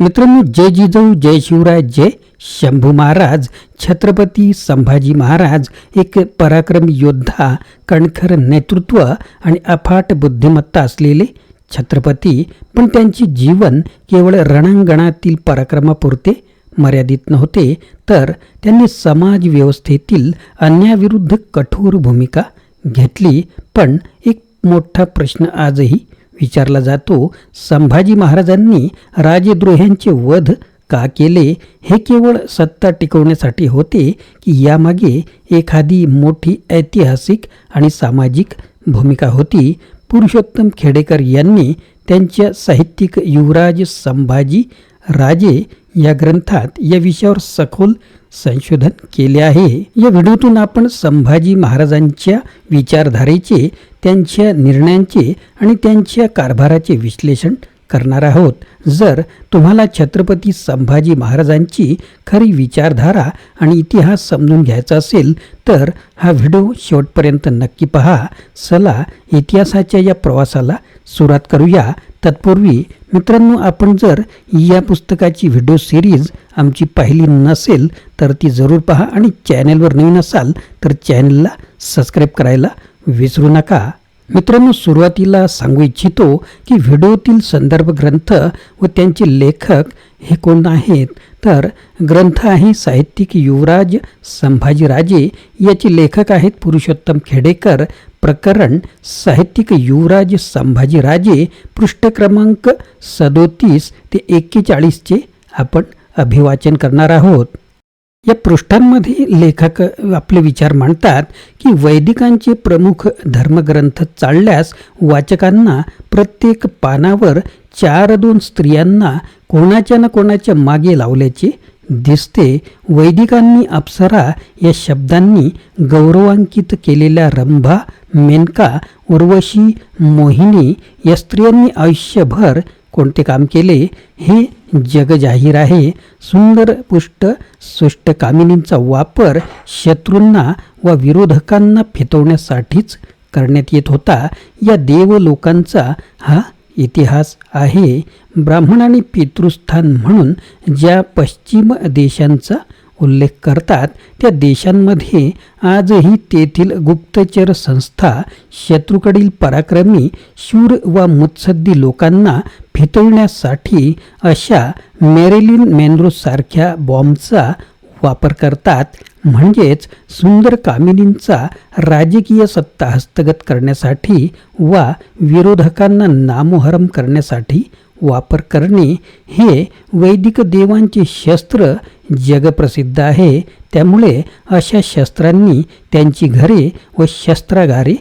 मित्रांनो जय जिजाऊ जय शिवराय जय शंभू महाराज छत्रपती संभाजी महाराज एक पराक्रम योद्धा कणखर नेतृत्व आणि अफाट बुद्धिमत्ता असलेले छत्रपती पण त्यांचे जीवन केवळ रणांगणातील पराक्रमापुरते मर्यादित नव्हते तर त्यांनी समाज व्यवस्थेतील अन्याविरुद्ध कठोर भूमिका घेतली. पण एक मोठा प्रश्न आजही विचारला जातो संभाजी महाराजांनी राजद्रोह्यांचे वध का केले? हे केवळ सत्ता टिकवण्यासाठी होते की यामागे एखादी मोठी ऐतिहासिक आणि सामाजिक भूमिका होती? पुरुषोत्तम खेडेकर यांनी त्यांच्या साहित्यिक युवराज संभाजी राजे या ग्रंथात या विषयावर सखोल संशोधन केले आहे. या व्हिडिओतून आपण संभाजी महाराजांच्या विचारधारेचे त्यांच्या निर्णयांचे आणि त्यांच्या कारभाराचे विश्लेषण करणार आहोत. जर तुम्हाला छत्रपती संभाजी महाराजांची खरी विचारधारा आणि इतिहास समजून घ्यायचा असेल तर हा व्हिडिओ शेवटपर्यंत नक्की पहा. चला इतिहासाच्या या प्रवासाला सुरुवात करूया. तत्पूर्वी मित्रांनो आपण जर या पुस्तकाची व्हिडिओ सिरीज आमची पाहिली नसेल तर ती जरूर पहा आणि चॅनेलवर नवीन असाल तर चॅनेलला सबस्क्राईब करायला विसरू नका. मित्रांनो सुरुवातीला सांगू इच्छितो की व्हिडिओतील संदर्भ ग्रंथ व त्यांचे लेखक हे कोण आहेत? तर ग्रंथ आहे साहित्यिक युवराज संभाजीराजे. याचे लेखक आहेत पुरुषोत्तम खेडेकर प्रकरण साहित्यिक युवराज संभाजीराजे पृष्ठ क्रमांक सदोतीस ते एक्केचाळीसचे आपण अभिवाचन करणार आहोत. या पृष्ठांमध्ये लेखक आपले विचार मांडतात की वैदिकांचे प्रमुख धर्मग्रंथ चालल्यास वाचकांना प्रत्येक पानावर चार दोन स्त्रियांना कोणाच्या ना कोणाच्या मागे लावल्याचे दिसते. वैदिकांनी अप्सरा या शब्दांनी गौरवांकित केलेल्या रंभा मेनका उर्वशी मोहिनी या स्त्रियांनी आयुष्यभर कोणते काम केले? हे जग जाहीर आहे. सुंदर पुष्ट सुष्ट कामिनींचा वापर शत्रूंना व विरोधकांना फितवण्यासाठीच करण्यात येत होता. या देव लोकांचा हा इतिहास आहे. ब्राह्मण आणि पितृस्थान म्हणून ज्या पश्चिम देशांचा उल्लेख करतात त्या देशांमध्ये आजही तेथील गुप्तचर संस्था शत्रूकडील पराक्रमी शूर वा मुत्सद्दी लोकांना फितवण्यासाठी अशा मेरेलिन मेनरोसारख्या बॉम्बचा वापर करतात. म्हणजेच सुंदर कामिनींचा राजकीय सत्ता हस्तगत करण्यासाठी वा विरोधकांना नामोहरम करण्यासाठी वापर करणे हे वैदिक देवांचे शस्त्र जगप्रसिद्ध आहे. त्यामुळे अशा शस्त्रांनी त्यांची घरे व शस्त्रागारे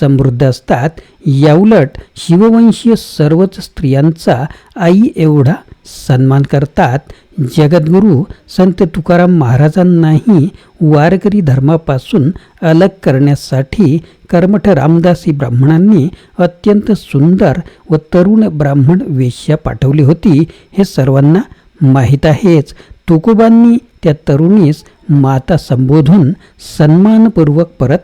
समृद्ध असतात. याउलट शिववंशीय सर्वच स्त्रियांचा आई एवढा सन्मान करतात. जगद्गुरू संत तुकाराम महाराजांनाही वारकरी धर्मापासून अलग करण्यासाठी कर्मठ रामदासी ब्राह्मणांनी अत्यंत सुंदर व तरुण ब्राह्मण वेश्या पाठवली होती हे सर्वांना माहीत आहेच. तुकोबांनी त्या तरुणीस माता संबोधून सन्मानपूर्वक परत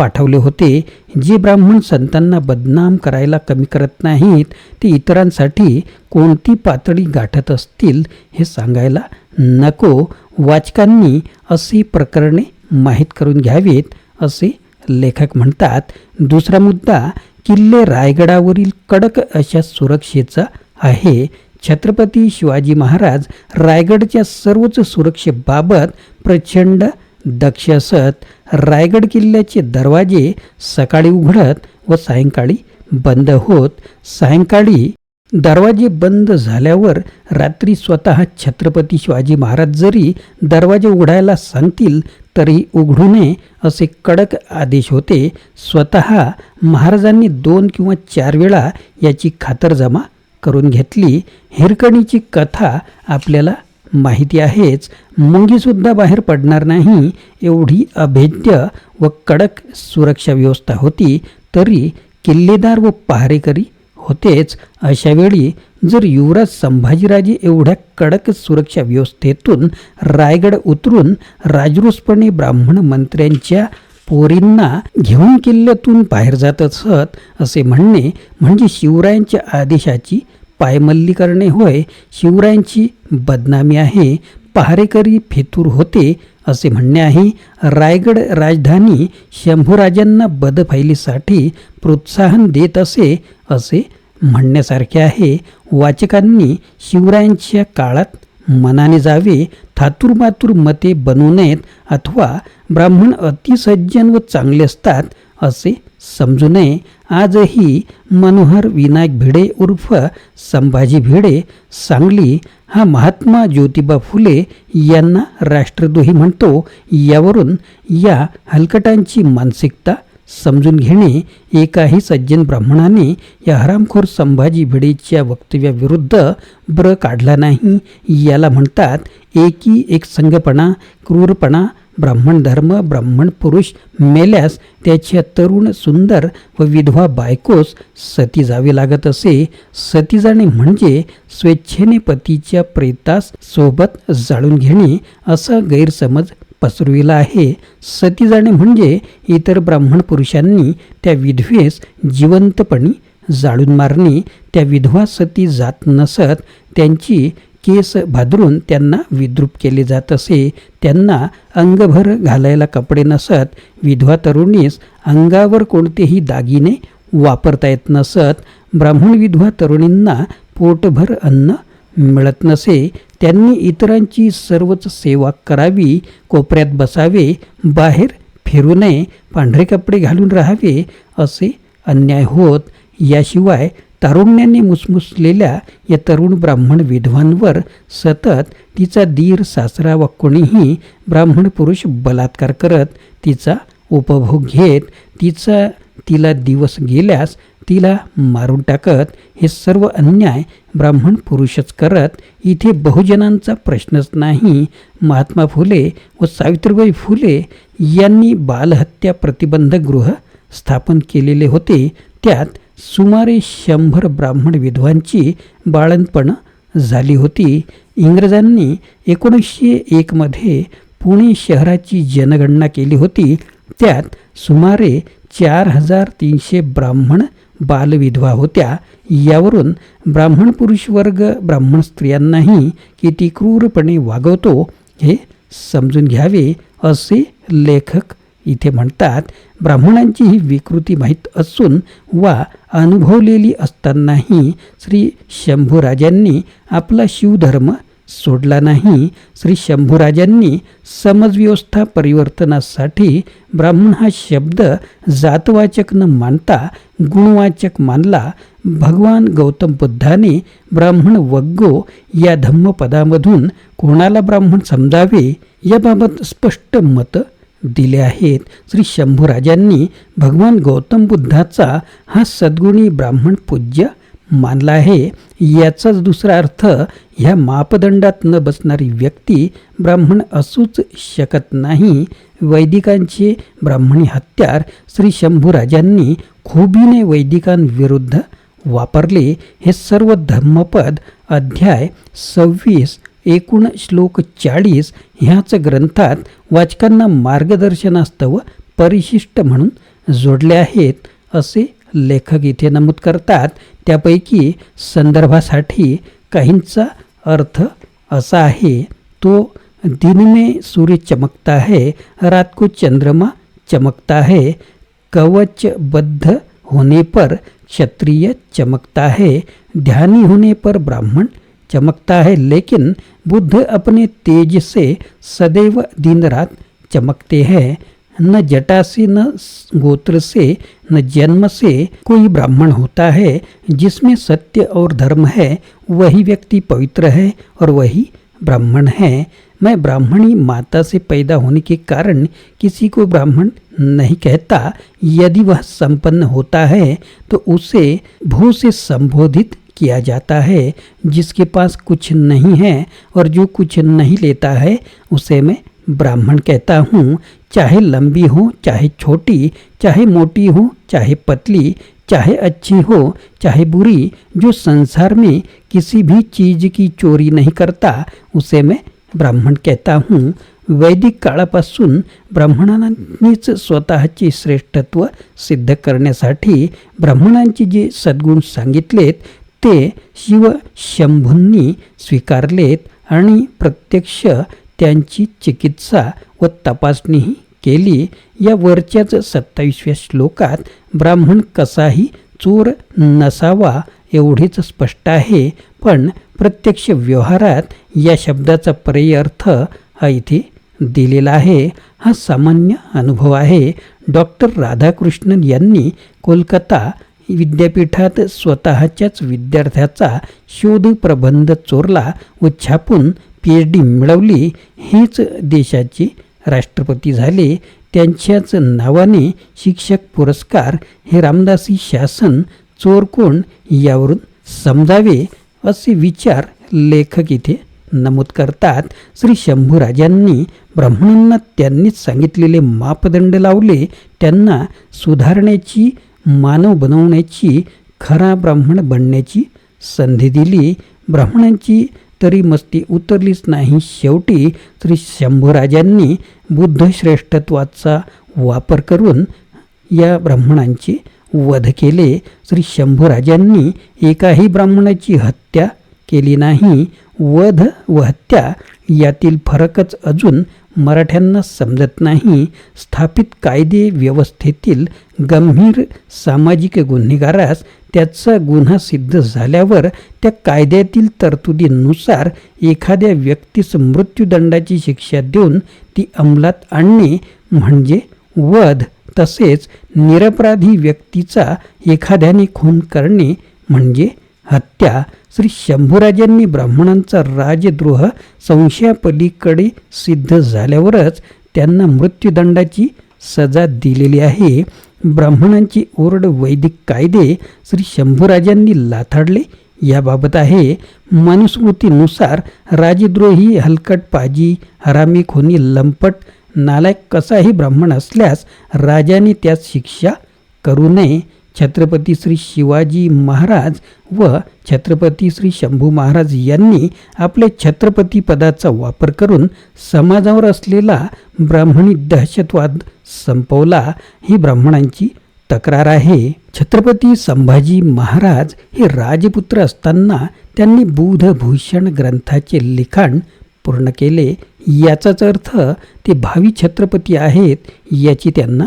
पाठवले होते. जे ब्राह्मण संतांना बदनाम करायला कमी करत नाहीत ते इतरांसाठी कोणती पातळी गाठत असतील हे सांगायला नको. वाचकांनी अशी प्रकरणे माहीत करून घ्यावीत असे लेखक म्हणतात. दुसरा मुद्दा किल्ले रायगडावरील कडक अशा सुरक्षेचा आहे. छत्रपती शिवाजी महाराज रायगडच्या सर्वच सुरक्षेबाबत प्रचंड दक्ष असत रायगड किल्ल्याचे दरवाजे सकाळी उघडत व सायंकाळी बंद होत. सायंकाळी दरवाजे बंद झाल्यावर रात्री स्वतः छत्रपती शिवाजी महाराज जरी दरवाजे उघडायला सांगतील तरी उघडू नये असे कडक आदेश होते. स्वतः महाराजांनी दोन किंवा चार वेळा याची खातरजमा करून घेतली. हिरकणीची कथा आपल्याला माहिती आहेच मुंगीसुद्धा बाहेर पडणार नाही एवढी अभेद्य व कडक सुरक्षा व्यवस्था होती तरी किल्लेदार व पहारेकरी होतेच. अशावेळी जर युवराज संभाजीराजे एवढ्या कडक सुरक्षा व्यवस्थेतून रायगड उतरून राजरूसपणे ब्राह्मण मंत्र्यांच्या पोरींना घेऊन किल्ल्यातून बाहेर जात असत असे म्हणणे म्हणजे शिवरायांच्या आदेशाची पायमल्ली करणे होय शिवरायांची बदनामी आहे पहारेकरी फितूर होते असे म्हणणे आहे रायगड राजधानी शंभूराजांना बदफैलीसाठी प्रोत्साहन देत असे असे म्हणण्यासारखे आहे. वाचकांनी शिवरायांच्या काळात मनाने जावे थातूरमातूर मते बनू नयेत अथवा ब्राह्मण अतिसज्जन व चांगले असतात असे समजू नये. आजही मनोहर विनायक भिडे उर्फ संभाजी भिडे सांगली हा महात्मा ज्योतिबा फुले यांना राष्ट्रद्रोही म्हणतो. यावरून या हलकटांची मानसिकता समजून घेणे एकाही सज्जन ब्राह्मणाने या हरामखोर संभाजी भिडेच्या वक्तव्याविरुद्ध ब्र काढला नाही. याला म्हणतात एकी एक संगपणा क्रूरपणा ब्राह्मण धर्म ब्राह्मण पुरुष मेल्यास त्याच्या तरुण सुंदर व विधवा बायकोस सती जावे लागत असे. सती जाणे म्हणजे स्वेच्छेने पतीच्या प्रेतास सोबत जाळून घेणे असा गैरसमज पसरविला आहे. सती जाणे म्हणजे इतर ब्राह्मण पुरुषांनी त्या विधवेस जिवंतपणी जाळून मारणे. त्या विधवा सती जात नसत त्यांची केस भादरून त्यांना विद्रूप केले जात असे. त्यांना अंगभर घालायला कपडे नसत विधवा तरुणीस अंगावर कोणतेही दागिने वापरता येत नसत. ब्राह्मण विधवा तरुणींना पोटभर अन्न मिळत नसे त्यांनी इतरांची सर्वच सेवा करावी कोपऱ्यात बसावे बाहेर फिरू नये पांढरे कपडे घालून राहावे असे अन्याय होत. याशिवाय तारुण्याने मुसमुसलेल्या या तरुण ब्राह्मण विधवांवर सतत तिचा दीर सासरा व कोणीही ब्राह्मण पुरुष बलात्कार करत तिचा उपभोग घेत तिचा तिला दिवस गेल्यास तिला मारून टाकत हे सर्व अन्याय ब्राह्मण पुरुषच करत इथे बहुजनांचा प्रश्नच नाही. महात्मा फुले व सावित्रीबाई फुले यांनी बालहत्या प्रतिबंधगृह स्थापन केलेले होते. त्यात सुमारे शंभर ब्राह्मण विधवांची बाळणपणं झाली होती. इंग्रजांनी एकोणीसशे एकमध्ये पुणे शहराची जनगणना केली होती. त्यात सुमारे चार हजार तीनशे ब्राह्मण बालविधवा होत्या यावरून ब्राह्मण पुरुष वर्ग ब्राह्मण स्त्रियांनाही किती क्रूरपणे वागवतो हे समजून घ्यावे असे लेखक इथे म्हणतात ब्राह्मणांची ही विकृती माहीत असून वा अनुभवलेली असतानाही श्री शंभूराजांनी आपला शिवधर्म सोडला नाही. श्री शंभूराजांनी समजव्यवस्था परिवर्तनासाठी ब्राह्मण हा शब्द जातवाचक न मानता गुणवाचक मानला. भगवान गौतम बुद्धाने ब्राह्मण वग्गो या धम्मपदामधून कोणाला ब्राह्मण समजावे याबाबत स्पष्ट मत दिले आहेत. श्री शंभूराजांनी भगवान गौतम बुद्धाचा हा सद्गुणी ब्राह्मण पूज्य मानला आहे. याचाच दुसरा अर्थ ह्या मापदंडात न बसणारी व्यक्ती ब्राह्मण असूच शकत नाही. वैदिकांचे ब्राह्मणी हत्यार श्री शंभूराजांनी खोबीने वैदिकांविरुद्ध वापरले. हे सर्व धम्मपद अध्याय सव्वीस एकूण श्लोक चाळीस ह्याच ग्रंथात वाचकांना मार्गदर्शनास्तव परिशिष्ट म्हणून जोडले आहेत असे लेखक इथे नमूद करतात त्यापैकी संदर्भासाठी काहींचा अर्थ असा आहे तो दिन में सूर्य चमकता है रात को चंद्रमा चमकता है कवचबद्ध होने पर क्षत्रिय चमकता है ध्यानी होने पर ब्राह्मण चमकता है लेकिन बुद्ध अपने तेज से सदैव दिन रात चमकते हैं। न जटा से न गोत्र से न जन्म से कोई ब्राह्मण होता है, जिसमें सत्य और धर्म है, वही व्यक्ति पवित्र है और वही ब्राह्मण है। मैं ब्राह्मणी माता से पैदा होने के कारण किसी को ब्राह्मण नहीं कहता। यदि वह संपन्न होता है तो उसे भू से संबोधित किया जाता है, जिसके पास कुछ नहीं है और जो कुछ नहीं लेता है, उसे मैं ब्राह्मण कहता हूँ चाहे लंबी हो चाहे छोटी चाहे मोटी हो चाहे पतली चाहे अच्छी हो चाहे बुरी जो संसार में किसी भी चीज की चोरी नहीं करता उसे मैं ब्राह्मण कहता हूँ। वैदिक काळापासून ब्राह्मणांनीच स्वतःचे श्रेष्ठत्व सिद्ध करण्यासाठी ब्राह्मणांचे जे सद्गुण सांगितलेत ते शिव शंभूंनी स्वीकारलेत आणि प्रत्यक्ष त्यांची चिकित्सा व तपासणीही केली. या वरच्याच सत्तावीसव्या श्लोकात ब्राह्मण कसाही चोर नसावा एवढेच स्पष्ट आहे. पण प्रत्यक्ष व्यवहारात या शब्दाचा पर्याय अर्थ हा इथे दिलेला आहे. हा सामान्य अनुभव आहे. डॉक्टर राधाकृष्णन यांनी कोलकाता विद्यापीठात स्वतःच्याच विद्यार्थ्याचा शोध प्रबंध चोरला व छापून पी एच डी मिळवली हेच देशाचे राष्ट्रपती झाले. त्यांच्याच नावाने शिक्षक पुरस्कार हे रामदासी शासन चोरकोण यावरून समजावे असे विचार लेखक इथे नमूद करतात. श्री शंभूराजांनी ब्राह्मणांना त्यांनीच सांगितलेले मापदंड लावले. त्यांना सुधारण्याची मानव बनवण्याची खरा ब्राह्मण बनण्याची संधी दिली. ब्राह्मणांची तरी मस्ती उतरलीच नाही. शेवटी श्री शंभूराजांनी बुद्धश्रेष्ठत्वाचा वापर करून या ब्राह्मणांचे वध केले. श्री शंभूराजांनी एकाही ब्राह्मणाची हत्या केली नाही. वध व हत्या यातील फरकच अजून मराठ्यांना समजत नाही. स्थापित कायदे व्यवस्थेतील गंभीर सामाजिक गुन्हेगारास त्याचा गुन्हा सिद्ध झाल्यावर त्या कायद्यातील तरतुदींनुसार एखाद्या व्यक्तीस मृत्यूदंडाची शिक्षा देऊन ती अंमलात आणणे म्हणजे वध तसेच निरपराधी व्यक्तीचा एखाद्याने खून करणे म्हणजे हत्या श्री शंभूराजांनी ब्राह्मणांचा राजद्रोह संशयापलीकडे सिद्ध झाल्यावरच त्यांना मृत्यूदंडाची सजा दिलेली आहे. ब्राह्मणांची ओरड वैदिक कायदे श्री शंभूराजांनी लाथाडले याबाबत आहे. मनुस्मृतीनुसार राजद्रोही हलकट पाजी हरामी खोनी लंपट नालायक कसाही ब्राह्मण असल्यास राजाने त्यास शिक्षा करू नये. छत्रपती श्री शिवाजी महाराज व छत्रपती श्री शंभू महाराज यांनी आपले छत्रपती पदाचा वापर करून समाजावर असलेला ब्राह्मणी दहशतवाद संपवला. ही ब्राह्मणांची तक्रार आहे. छत्रपती संभाजी महाराज हे राजपुत्र असताना त्यांनी बुधभूषण ग्रंथाचे लिखाण पूर्ण केले. याचाच अर्थ ते भावी छत्रपती आहेत याची त्यांना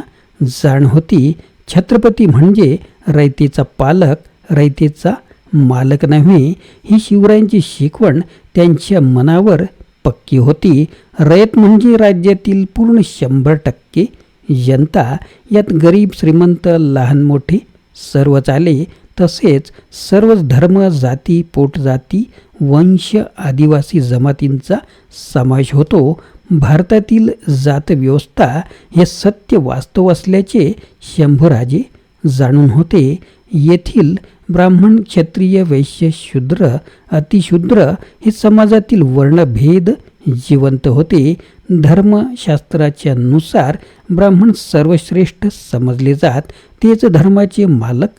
जाण होती. छत्रपती म्हणजे रयतेचा पालक रयतेचा मालक नव्हे. ही शिवरायांची शिकवण त्यांच्या मनावर पक्की होती. रयत म्हणजे राज्यातील पूर्ण शंभर टक्के जनता. यात गरीब श्रीमंत लहान मोठे सर्वच आले. तसेच सर्वच धर्म जाती पोटजाती वंश आदिवासी जमातींचा समावेश होतो. भारतातील जातव्यवस्था हे सत्य वास्तव असल्याचे शंभूराजे जाणून होते. येथील ब्राह्मण क्षत्रिय वैश्य शूद्र अतिशूद्र हे समाजातील वर्णभेद जिवंत होते. धर्मशास्त्राच्या नुसार ब्राह्मण सर्वश्रेष्ठ समजले जात तेच धर्माचे मालक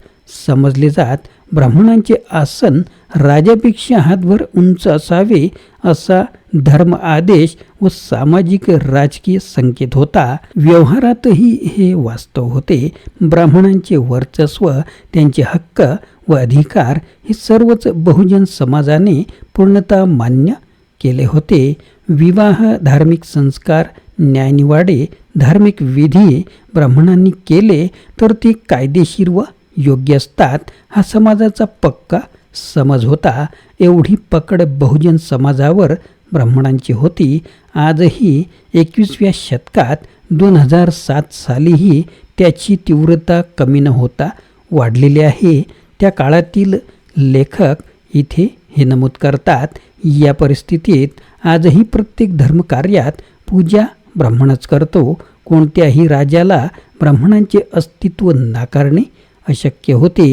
समजले जात. ब्राह्मणांचे आसन राजापेक्षा हातभर उंच असावे असा धर्म आदेश व सामाजिक राजकीय संकेत होता. व्यवहारातही हे वास्तव होते. ब्राह्मणांचे वर्चस्व त्यांचे हक्क व अधिकार हे सर्वच बहुजन समाजाने पूर्णतः मान्य केले होते. विवाह धार्मिक संस्कार न्यायनिवाडे धार्मिक विधी ब्राह्मणांनी केले तर ते कायदेशीर व योग्य असतात हा समाजाचा पक्का समज होता. एवढी पकड बहुजन समाजावर ब्राह्मणांची होती. आजही एकवीसव्या शतकात दोन हजार सात सालीही त्याची तीव्रता कमी न होता वाढलेली आहे. त्या काळातील लेखक इथे हे नमूद करतात या परिस्थितीत आजही प्रत्येक धर्मकार्यात पूजा ब्राह्मणच करतो. कोणत्याही राजाला ब्राह्मणांचे अस्तित्व नाकारणे अशक्य होते.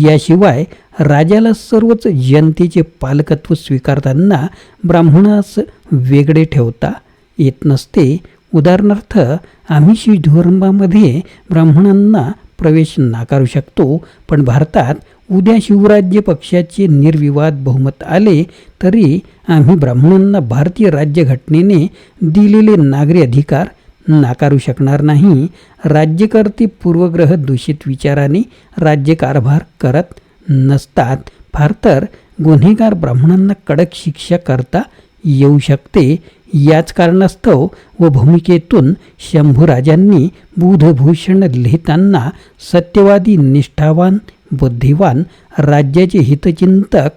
याशिवाय राजाला सर्वच जनतेचे पालकत्व स्वीकारताना ब्राह्मणास वेगळे ठेवता येत नसते. उदाहरणार्थ आम्ही शिवधर्मामध्ये ब्राह्मणांना प्रवेश नाकारू शकतो पण भारतात उद्या शिवराज्य पक्षाचे निर्विवाद बहुमत आले तरी आम्ही ब्राह्मणांना भारतीय राज्यघटनेने दिलेले नागरी अधिकार नाकारू शकणार नाही. राज्यकर्ते पूर्वग्रह दूषित विचाराने राज्यकारभार करत नसतात. फार तर गुन्हेगार ब्राह्मणांना कडक शिक्षा करता येऊ शकते. याच कारणास्तव व भूमिकेतून शंभूराजांनी बुधभूषण लिहिताना सत्यवादी निष्ठावान बुद्धिवान राज्याचे हितचिंतक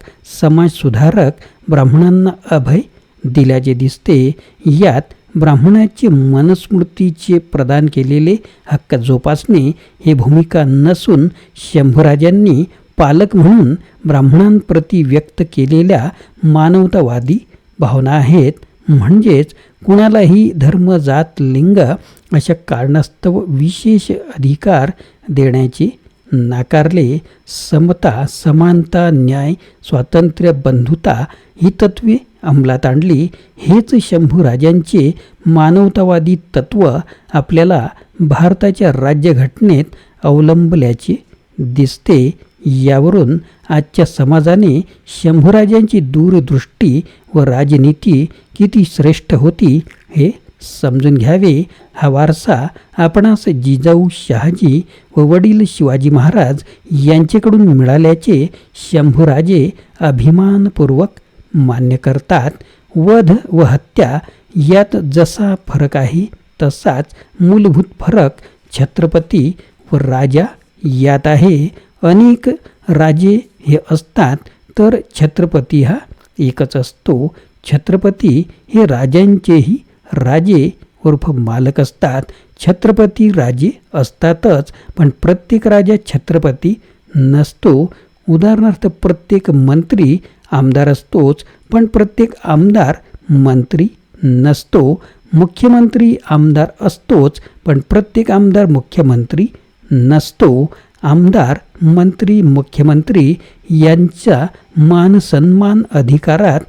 समाजसुधारक ब्राह्मणांना अभय दिल्याचे दिसते. यात ब्राह्मणाचे मनस्मृतीचे प्रदान केलेले हक्क जोपासणे हे भूमिका नसून शंभूराजांनी पालक म्हणून ब्राह्मणांप्रती व्यक्त केलेल्या मानवतावादी भावना आहेत. म्हणजेच कुणालाही धर्म जात लिंग अशा कारणास्तव विशेष अधिकार देण्याचे नाकारले. समता समानता न्याय स्वातंत्र्य बंधुता ही तत्वे अंमलात आणली हेच शंभूराजांचे मानवतावादी तत्व आपल्याला भारताच्या राज्यघटनेत अवलंबल्याचे दिसते. यावरून आजच्या समाजाने शंभूराजांची दूरदृष्टी व राजनीती किती श्रेष्ठ होती हे समजून घ्यावे. हा वारसा आपणास जिजाऊ शहाजी व वडील शिवाजी महाराज यांच्याकडून मिळाल्याचे शंभूराजे अभिमानपूर्वक मान्य करतात. वध व हत्या यात जसा फरक आहे तसाच मूलभूत फरक छत्रपती व राजा यात आहे. अनेक राजे हे असतात तर छत्रपती हा एकच असतो. छत्रपती हे राजांचेही राजे उर्फ मालक असतात. छत्रपती राजे असतातच पण प्रत्येक राजा छत्रपती नसतो. उदाहरणार्थ प्रत्येक मंत्री आमदार असतोच पण प्रत्येक आमदार मंत्री नसतो. मुख्यमंत्री आमदार असतोच पण प्रत्येक आमदार मुख्यमंत्री नसतो. आमदार मंत्री मुख्यमंत्री यांच्या मान सन्मान अधिकारात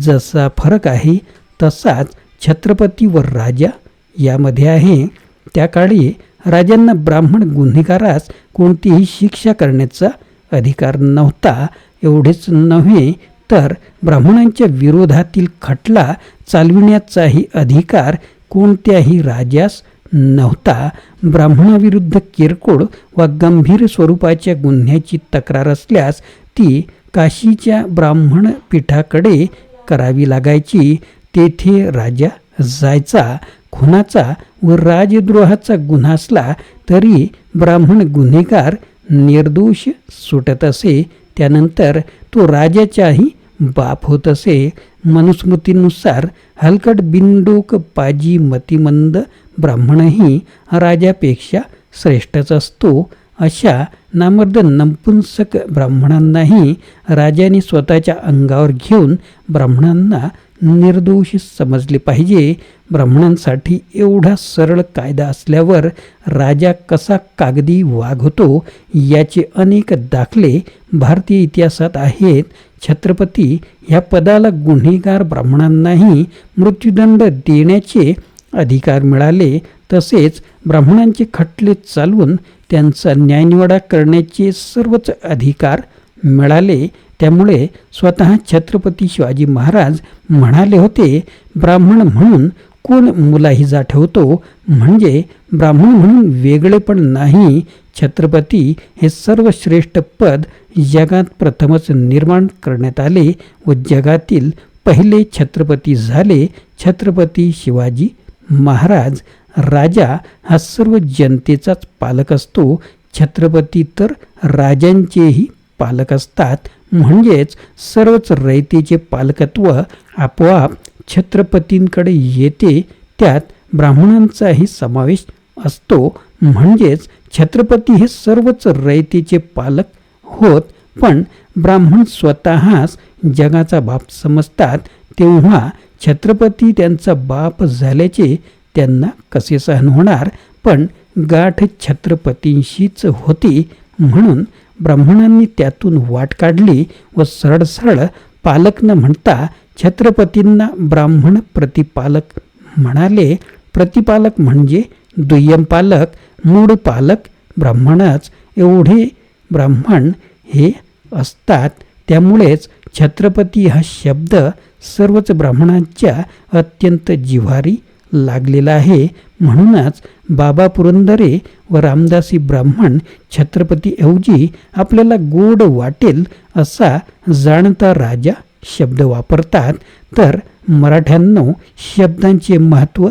जसा फरक आहे तसाच छत्रपती व राजा यामध्ये आहे. त्या काळी राजांना ब्राह्मण गुन्हेगारास कोणतीही शिक्षा करण्याचा अधिकार नव्हता. एवढेच नव्हे तर ब्राह्मणांच्या विरोधातील खटला चालविण्याचाही अधिकार कोणत्याही राजास नव्हता. ब्राह्मणाविरुद्ध किरकोळ वा गंभीर स्वरूपाच्या गुन्ह्याची तक्रार असल्यास ती काशीच्या ब्राह्मण पीठाकडे करावी लागायची. तेथे राजा जायचा खुनाचा व राजद्रोहाचा गुन्हा असला तरी ब्राह्मण गुन्हेगार निर्दोष सुटत असे. त्यानंतर तो राजाच्याही बाप होत असे मनुस्मृतीनुसार हलकट बिंडोक पाजी मतिमंद ब्राह्मणही राजापेक्षा श्रेष्ठच असतो. अशा नामर्द नपुंसक ब्राह्मणांनाही राजाने स्वतःच्या अंगावर घेऊन ब्राह्मणांना निर्दोषी समजले पाहिजे. ब्राह्मणांसाठी एवढा सरळ कायदा असल्यावर राजा कसा कागदी वागतो याचे अनेक दाखले भारतीय इतिहासात आहेत. छत्रपती ह्या पदाला गुन्हेगार ब्राह्मणांनाही मृत्यूदंड देण्याचे अधिकार मिळाले. तसेच ब्राह्मणांचे खटले चालवून त्यांचा न्यायनिवाडा करण्याचे सर्वच अधिकार मिळाले. त्यामुळे स्वतः छत्रपती शिवाजी महाराज म्हणाले होते ब्राह्मण म्हणून कोण मुलाहिजा ठेवतो म्हणजे ब्राह्मण म्हणून वेगळे पण नाही. छत्रपती हे सर्वश्रेष्ठ पद जगात प्रथमच निर्माण करण्यात आले व जगातील पहिले छत्रपती झाले छत्रपती शिवाजी महाराज. राजा हा सर्व जनतेचाच पालक असतो. छत्रपती तर राजांचेही पालक असतात. म्हणजेच सर्वच रयतेचे पालकत्व आपोआप छत्रपतींकडे येते. त्यात ब्राह्मणांचाही समावेश असतो. म्हणजेच छत्रपती हे सर्वच रयतेचे पालक होत पण ब्राह्मण स्वतःच जगाचा बाप समजतात. तेव्हा छत्रपती त्यांचा बाप झाल्याचे त्यांना कसे सहन होणार? पण गाठ छत्रपतींशीच होती. म्हणून ब्राह्मणांनी त्यातून वाट काढली व सरळ सरळ पालक न म्हणता छत्रपतींना ब्राह्मण प्रतिपालक म्हणाले. प्रतिपालक म्हणजे दुय्यम पालक मूळ पालक ब्राह्मणच. एवढे ब्राह्मण हे असतात. त्यामुळेच छत्रपती हा शब्द सर्वच ब्राह्मणांच्या अत्यंत जिव्हारी लागलेला आहे. म्हणूनच बाबा पुरंदरे व रामदासी ब्राह्मण छत्रपती ऐवजी आपल्याला गोड वाटेल असा जाणता राजा शब्द वापरतात तर मराठ्यांनो शब्दांचे महत्त्व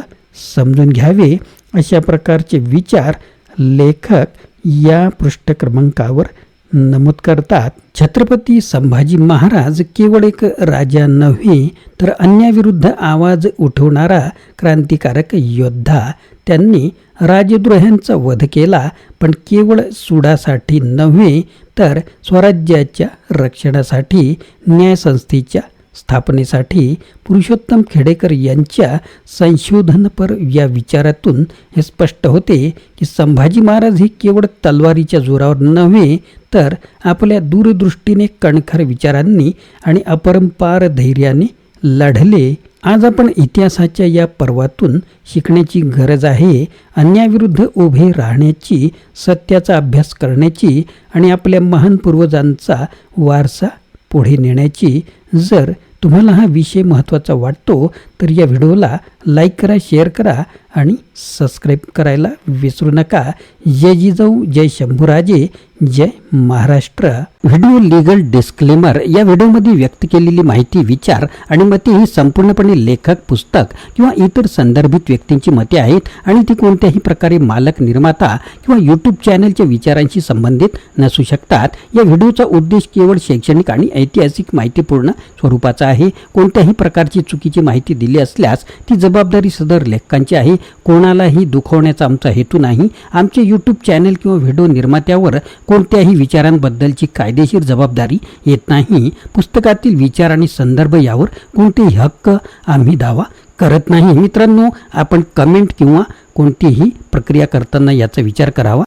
समजून घ्यावे अशा प्रकारचे विचार लेखक या पृष्ठक्रमांकावर नमूद करतात छत्रपती संभाजी महाराज केवळ एक राजा नव्हे तर अन्याविरुद्ध आवाज उठवणारा क्रांतिकारक योद्धा. त्यांनी राजद्रोह्यांचा वध केला पण केवळ सुडासाठी नव्हे तर स्वराज्याच्या रक्षणासाठी न्यायसंस्थेच्या स्थापनेसाठी पुरुषोत्तम खेडेकर यांच्या संशोधनपर या विचारातून हे स्पष्ट होते की संभाजी महाराज हे केवळ तलवारीच्या जोरावर नव्हे तर आपल्या दूरदृष्टीने कणखर विचारांनी आणि अपरंपार धैर्याने लढले. आज आपण इतिहासाच्या या पर्वातून शिकण्याची गरज आहे अन्याविरुद्ध उभे राहण्याची सत्याचा अभ्यास करण्याची आणि आपल्या महान पूर्वजांचा वारसा पुढे नेण्याची जर तुम्हाला हा विषय महत्त्वाचा वाटतो तर या व्हिडिओला लाईक करा शेअर करा आणि सबस्क्राईब करायला विसरू नका. जय जिजाऊ जय शंभूराजे जय महाराष्ट्र. Video legal disclaimer. या व्हिडिओमध्ये व्यक्त केलेली माहिती विचार आणि मते ही संपूर्णपणे लेखक पुस्तक किंवा इतर संदर्भित व्यक्तींची मते आहेत आणि ती कोणत्याही प्रकारे मालक निर्माता किंवा यूट्यूब चॅनलच्या विचारांशी संबंधित नसू शकतात. या व्हिडिओचा उद्देश केवळ शैक्षणिक आणि ऐतिहासिक माहितीपूर्ण स्वरूपाचा आहे. कोणत्याही प्रकारची चुकीची माहिती दिली असल्यास ती जबाबदारी सदर लेखकांची आहे. कोणालाही दुखवण्याचा आमचा हेतू नाही. आमचे यूट्यूब चॅनल किंवा व्हिडिओ निर्मात्यावर कोणत्याही विचारांबद्दलची कायदेशीर जबाबदारी येत नाही. पुस्तकातील विचार आणि संदर्भ यावर कोणतेही हक्क आम्ही दावा करत नाही. मित्रांनो आपण कमेंट किंवा कोणतीही प्रक्रिया करताना याचा विचार करावा.